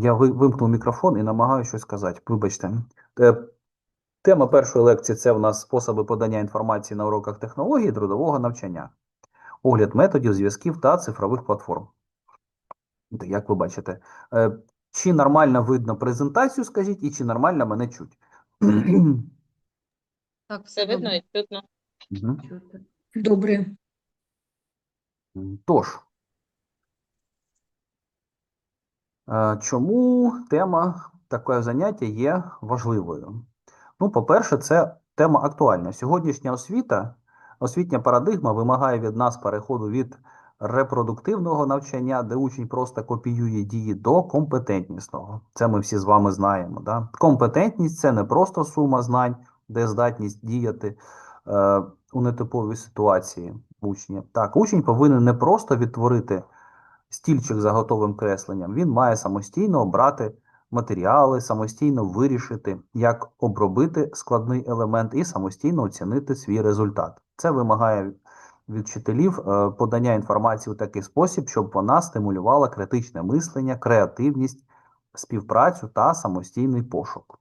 Я вимкнув мікрофон і намагаюся щось сказати. Вибачте. Е, Тема першої лекції це в нас способи подання інформації на уроках технології трудового навчання, огляд методів, зв'язків та цифрових платформ. Як ви бачите, Е, чи нормально видно презентацію, скажіть, і чи нормально мене чуть? Так, Все видно і чутно. Добре. Тож, е, чому тема такого заняття є важливою? Ну, по-перше, це тема актуальна. Сьогоднішня освіта, освітня парадигма вимагає від нас переходу від репродуктивного навчання, де учень просто копіює дії, до компетентнісного. Це ми всі з вами знаємо. Да? Компетентність це не просто сума знань, де здатність діяти е, у нетиповій ситуації учня. Так, учень повинен не просто відтворити стільчик за готовим кресленням, він має самостійно обрати матеріали, самостійно вирішити, як обробити складний елемент і самостійно оцінити свій результат. Це вимагає від вчителів е, подання інформації у такий спосіб, щоб вона стимулювала критичне мислення, креативність, співпрацю та самостійний пошук.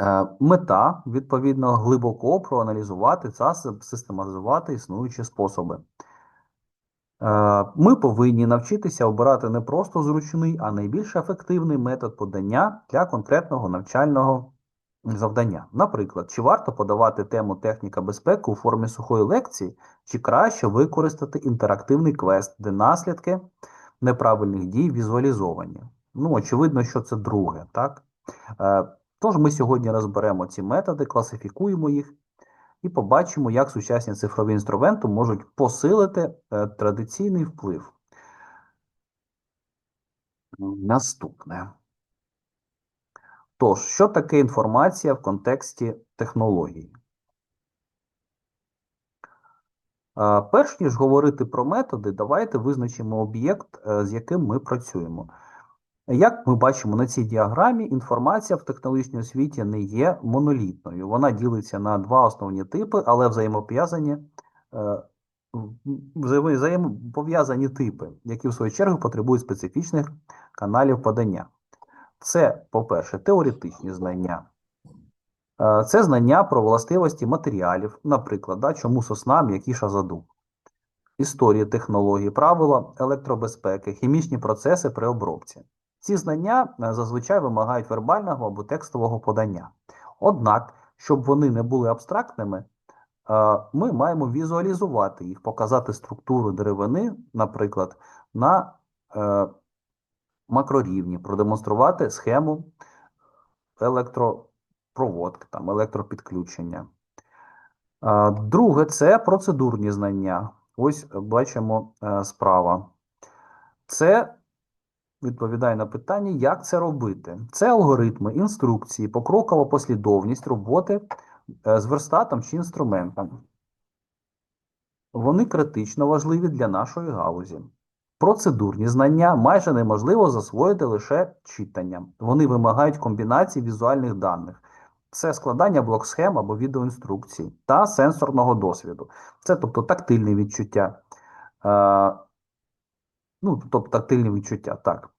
Е, Мета, відповідно, глибоко проаналізувати та систематизувати існуючі способи. Е, Ми повинні навчитися обирати не просто зручний, а найбільш ефективний метод подання для конкретного навчального завдання. Наприклад, чи варто подавати тему техніка безпеки у формі сухої лекції, чи краще використати інтерактивний квест, де наслідки неправильних дій візуалізовані. Ну, очевидно, що це друге, так? Е, Тож ми сьогодні розберемо ці методи, класифікуємо їх і побачимо, як сучасні цифрові інструменти можуть посилити е, традиційний вплив. Наступне. Тож, що таке інформація в контексті технологій? Перш ніж говорити про методи, давайте визначимо об'єкт, е, з яким ми працюємо. Як ми бачимо на цій діаграмі, інформація в технологічній освіті не є монолітною. Вона ділиться на два основні типи, але взаємопов'язані е, взаємопов'язані типи, які в свою чергу потребують специфічних каналів подання. Це, по-перше, теоретичні знання. Е, Це знання про властивості матеріалів, наприклад, да, чому сосна м'якіша за дуб. Історії технології, правила електробезпеки, хімічні процеси при обробці. Ці знання е, зазвичай вимагають вербального або текстового подання. Однак, щоб вони не були абстрактними, е, ми маємо візуалізувати їх, показати структуру деревини, наприклад, на е, макрорівні, продемонструвати схему електропроводки, там, електропідключення. Друге це процедурні знання. Ось бачимо справа. Це відповідає на питання, як це робити. Це алгоритми, інструкції, покрокова послідовність роботи е, з верстатом чи інструментом. Вони критично важливі для нашої галузі. Процедурні знання майже неможливо засвоїти лише читанням. Вони вимагають комбінації візуальних даних. Це складання блок-схем або відеоінструкцій та сенсорного досвіду. Це тобто тактильне відчуття. Е, ну, тобто тактильне відчуття, так.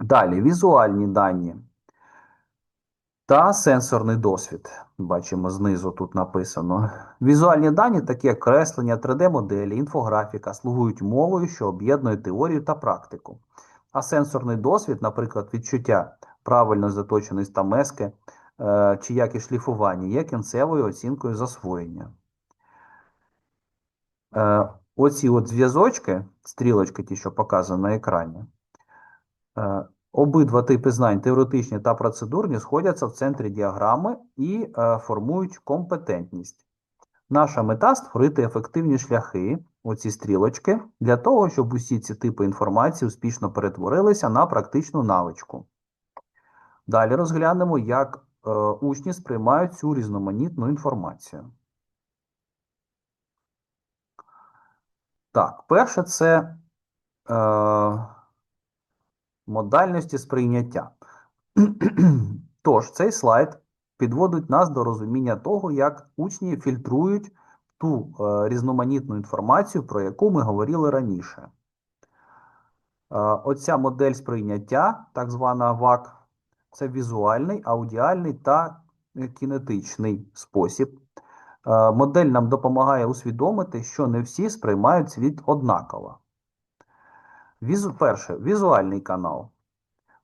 Далі, візуальні дані та сенсорний досвід. Бачимо знизу тут написано. Візуальні дані, такі як креслення, 3D-моделі, інфографіка, слугують мовою, що об'єднує теорію та практику. А сенсорний досвід, наприклад, відчуття правильно заточеної стамески е, чи якість шліфування, є кінцевою оцінкою засвоєння. Оці от зв'язочки, стрілочки, ті, що показані на екрані, е, обидва типи знань, теоретичні та процедурні, сходяться в центрі діаграми і е, формують компетентність. Наша мета створити ефективні шляхи, оці стрілочки, для того, щоб усі ці типи інформації успішно перетворилися на практичну навичку. Далі розглянемо, як е, учні сприймають цю різноманітну інформацію. Так, перше це е, модальності сприйняття. Тож, цей слайд підводить нас до розуміння того, як учні фільтрують ту е, різноманітну інформацію, про яку ми говорили раніше. Оця модель сприйняття, так звана ВАК, це візуальний, аудіальний та е, кінетичний спосіб. Е, Модель нам допомагає усвідомити, що не всі сприймають світ однаково. Візу, перше, візуальний канал.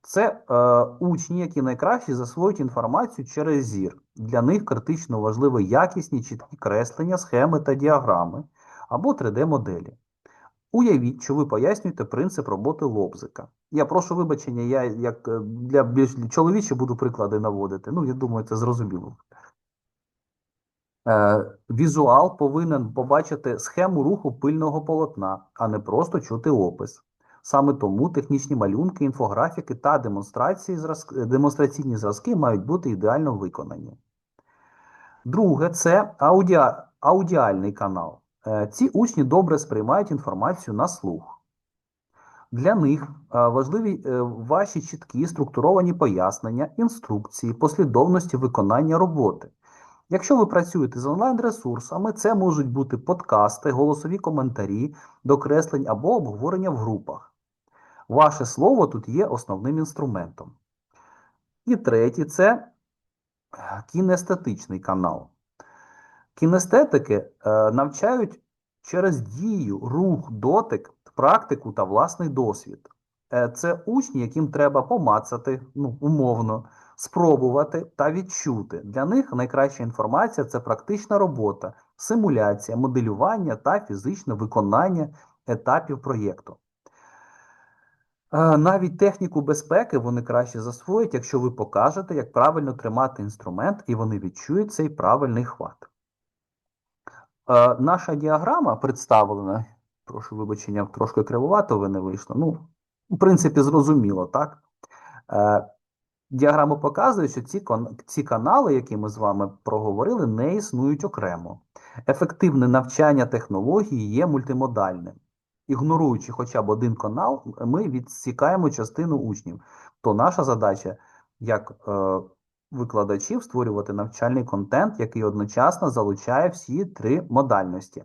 Це е, учні, які найкраще засвоюють інформацію через зір. Для них критично важливі якісні чіткі креслення, схеми та діаграми або 3D-моделі. Уявіть, що ви пояснюєте принцип роботи лобзика. Я прошу вибачення, я як е, для більш чоловічі буду приклади наводити. Ну, я думаю, це зрозуміло. Е, візуал повинен побачити схему руху пильного полотна, а не просто чути опис. Саме тому технічні малюнки, інфографіки та демонстрації демонстраційні зразки мають бути ідеально виконані. Друге це аудіа, аудіальний канал. Е, ці учні добре сприймають інформацію на слух. Для них е, важливі ваші чіткі структуровані пояснення, інструкції, послідовності виконання роботи. Якщо ви працюєте з онлайн-ресурсами, це можуть бути подкасти, голосові коментарі, докреслень або обговорення в групах. Ваше слово тут є основним інструментом. І третє це кінестетичний канал. Кінестетики е, навчають через дію, рух, дотик, практику та власний досвід. Е, це учні, яким треба помацати, ну, умовно, спробувати та відчути. Для них найкраща інформація це практична робота, симуляція, моделювання та фізичне виконання етапів проєкту. Е, навіть техніку безпеки вони краще засвоять, якщо ви покажете, як правильно тримати інструмент, і вони відчують цей правильний хват. Е, наша діаграма представлена, прошу вибачення, трошки кривувато ви не вийшло. Ну, в принципі, зрозуміло, так? Діаграма показує, що ці, ці канали, які ми з вами проговорили, не існують окремо. Ефективне навчання технології є мультимодальним. Ігноруючи хоча б один канал, ми відсікаємо частину учнів. То наша задача, як е, викладачів, створювати навчальний контент, який одночасно залучає всі три модальності.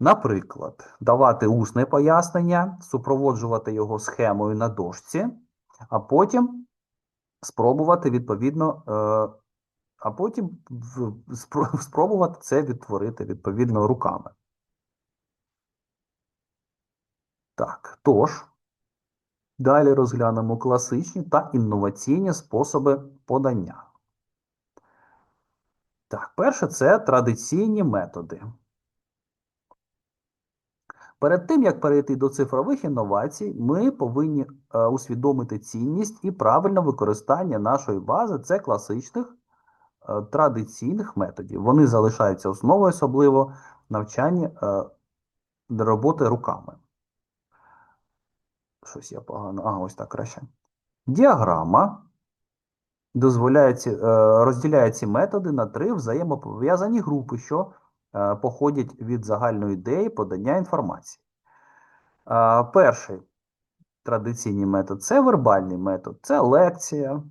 Наприклад, давати усне пояснення, супроводжувати його схемою на дошці, а потім спробувати відповідно, е, а потім спробувати це відтворити відповідно руками. Так, тож, далі розглянемо класичні та інноваційні способи подання. Так, перше це традиційні методи. Перед тим, як перейти до цифрових інновацій, ми повинні е, усвідомити цінність і правильне використання нашої бази це класичних е, традиційних методів. Вони залишаються основою, особливо навчання е, роботи руками. Щось я погано. А, ось так краще. Діаграма дозволяє ці, розділяє ці методи на три взаємопов'язані групи, що походять від загальної ідеї подання інформації. Е, перший традиційний метод це вербальний метод, це лекція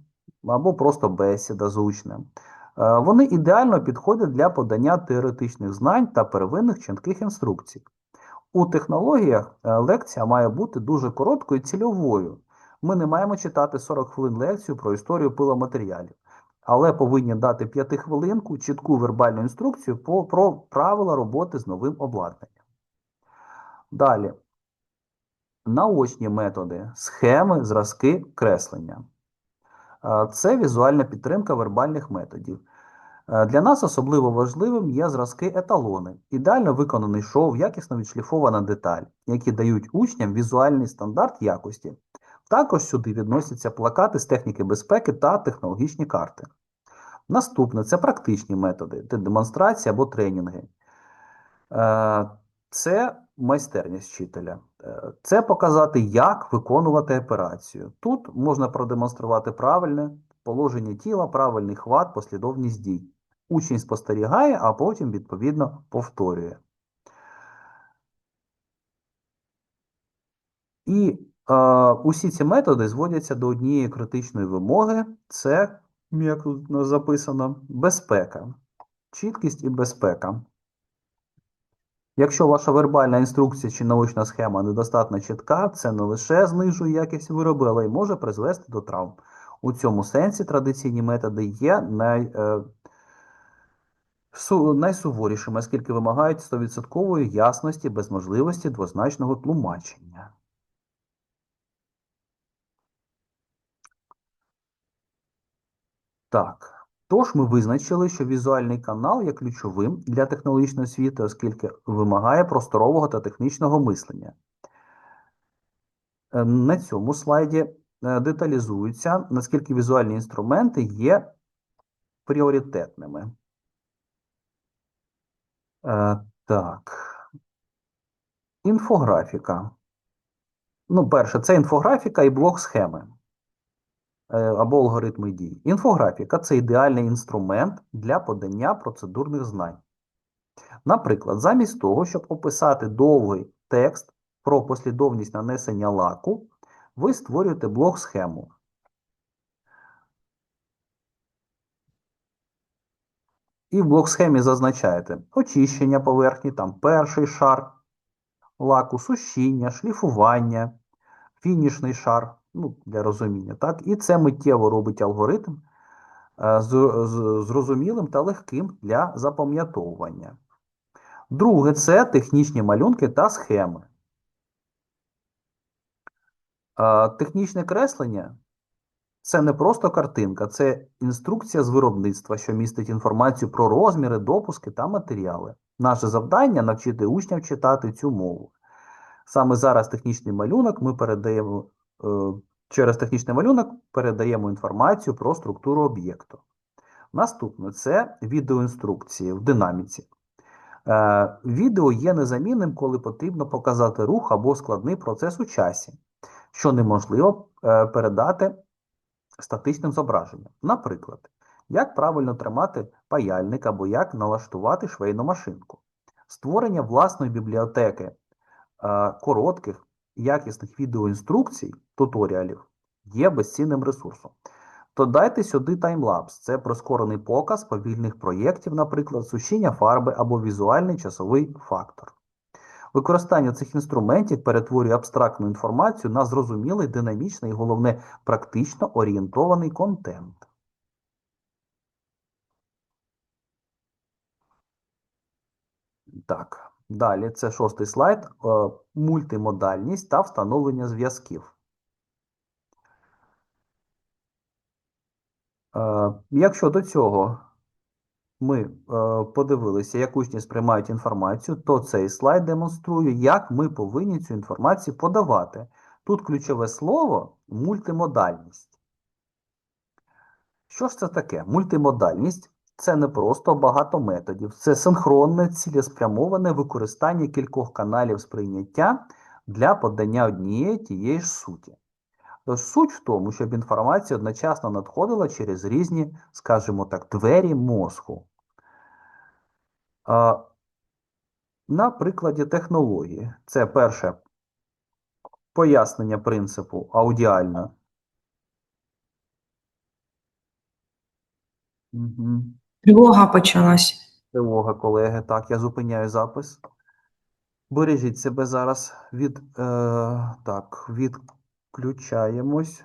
або просто бесіда з учнем. Вони ідеально підходять для подання теоретичних знань та первинних чітких інструкцій. У технологіях е, лекція має бути дуже короткою і цільовою. Ми не маємо читати 40 хвилин лекцію про історію пиломатеріалів, але повинні дати 5 хвилинку чітку вербальну інструкцію про правила роботи з новим обладнанням. Далі. Наочні методи, схеми, зразки, креслення. Е, це візуальна підтримка вербальних методів. Е, для нас особливо важливим є зразки еталони, ідеально виконаний шов, якісно відшліфована деталь, які дають учням візуальний стандарт якості. Також сюди відносяться плакати з техніки безпеки та технологічні карти. Наступне це практичні методи, це демонстрація або тренінги. Е, це майстерність вчителя. Е, це показати, як виконувати операцію. Тут можна продемонструвати правильне положення тіла, правильний хват, послідовність дій. Учень спостерігає, а потім, відповідно, повторює. І усі ці методи зводяться до однієї критичної вимоги це, як тут записано, безпека. Чіткість і безпека. Якщо ваша вербальна інструкція чи научна схема недостатньо чітка, це не лише знижує якість виробу, але й може призвести до травм. У цьому сенсі традиційні методи є най, е, су- найсуворішими, оскільки вимагають 100% ясності без можливості двозначного тлумачення. Так. Тож ми визначили, що візуальний канал є ключовим для технологічної освіти, оскільки вимагає просторового та технічного мислення. Е, На цьому слайді е, деталізується, наскільки візуальні інструменти є пріоритетними. Е, Так. Інфографіка. Ну, перше, це інфографіка і блок схеми або алгоритми дій. Інфографіка це ідеальний інструмент для подання процедурних знань. Наприклад, замість того, щоб описати довгий текст про послідовність нанесення лаку, ви створюєте блок схему. І в блок схемі зазначаєте очищення поверхні, там перший шар лаку, сушіння, шліфування, фінішний шар, ну, для розуміння. Так? І це миттєво робить алгоритм е, з- зрозумілим та легким для запам'ятовування. Друге це технічні малюнки та схеми. Е, Технічне креслення це не просто картинка, це інструкція з виробництва, що містить інформацію про розміри, допуски та матеріали. Наше завдання навчити учнів читати цю мову. Саме зараз технічний малюнок ми передаємо через технічний малюнок передаємо інформацію про структуру об'єкту. Наступне це відеоінструкції в динаміці. Е, Відео є незамінним, коли потрібно показати рух або складний процес у часі, що неможливо е, передати статичним зображенням. Наприклад, як правильно тримати паяльник або як налаштувати швейну машинку. Створення власної бібліотеки е, коротких, якісних відеоінструкцій, туторіалів є безцінним ресурсом. Додайте сюди таймлапс. Це прискорений показ повільних проєктів, наприклад, сушіння фарби або візуальний часовий фактор. Використання цих інструментів перетворює абстрактну інформацію на зрозумілий, динамічний і, головне, практично орієнтований контент. Так, далі це шостий слайд. е, Мультимодальність та встановлення зв'язків. Е, Якщо до цього ми е, подивилися, як учні сприймають інформацію, то цей слайд демонструє, як ми повинні цю інформацію подавати. Тут ключове слово мультимодальність. Що ж це таке? Мультимодальність це не просто багато методів, це синхронне, цілеспрямоване використання кількох каналів сприйняття для подання однієї тієї ж суті. Тож суть в тому, щоб інформація одночасно надходила через різні, скажімо так, двері мозку. На прикладі технології. Це перше пояснення принципу аудіально. Угу. Тривога почалась. Тривога, колеги. Так, я зупиняю запис. Бережіть себе зараз від. Е, так, відключаємось.